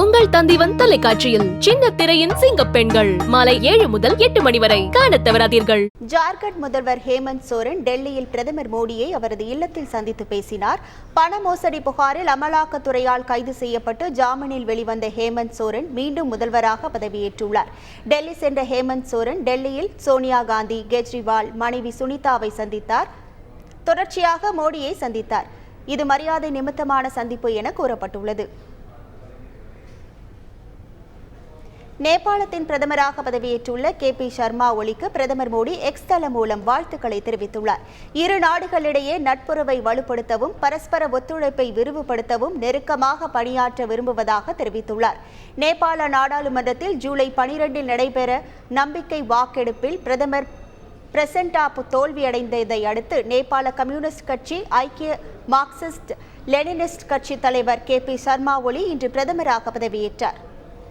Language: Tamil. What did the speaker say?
உங்கள் தந்திவன் தொலைக்காட்சியில் சின்ன திரையின் சிங்க பெண்கள். மாலை ஏழு முதல் எட்டு மணி வரை காண தவறாதீர்கள். ஜார்க்கண்ட் முதல்வர் ஹேமந்த் சோரன் டெல்லியில் பிரதமர் மோடியை அவரது இல்லத்தில் சந்தித்து பேசினார். பண மோசடி புகாரில் அமலாக்கத்துறையால் கைது செய்யப்பட்டு ஜாமீனில் வெளிவந்த ஹேமந்த் சோரன் மீண்டும் முதல்வராக பதவியேற்றுள்ளார். டெல்லி சென்ற ஹேமந்த் சோரன் டெல்லியில் சோனியா காந்தி கெஜ்ரிவால் மனைவி சுனிதாவை சந்தித்தார். தொடர்ச்சியாக மோடியை சந்தித்தார். இது மரியாதை நிமித்தமான சந்திப்பு என கூறப்பட்டுள்ளது. நேபாளத்தின் பிரதமராக பதவியேற்றுள்ள கே பி சர்மா ஒலிக்கு பிரதமர் மோடி எக்ஸ் தளம் மூலம் வாழ்த்துக்களை தெரிவித்துள்ளார். இரு நாடுகளிடையே நட்புறவை வலுப்படுத்தவும் பரஸ்பர ஒத்துழைப்பை விரிவுபடுத்தவும் நெருக்கமாக பணியாற்ற விரும்புவதாக தெரிவித்துள்ளார். நேபாள நாடாளுமன்றத்தில் ஜூலை பனிரெண்டில் நடைபெற நம்பிக்கை வாக்கெடுப்பில் பிரதமர் பிரசன்டாப் தோல்வியடைந்ததை அடுத்து நேபாள கம்யூனிஸ்ட் கட்சி ஐக்கிய மார்க்சிஸ்ட் லெனினிஸ்ட் கட்சி தலைவர் கே பி சர்மா ஒலி இன்று பிரதமராக பதவியேற்றார்.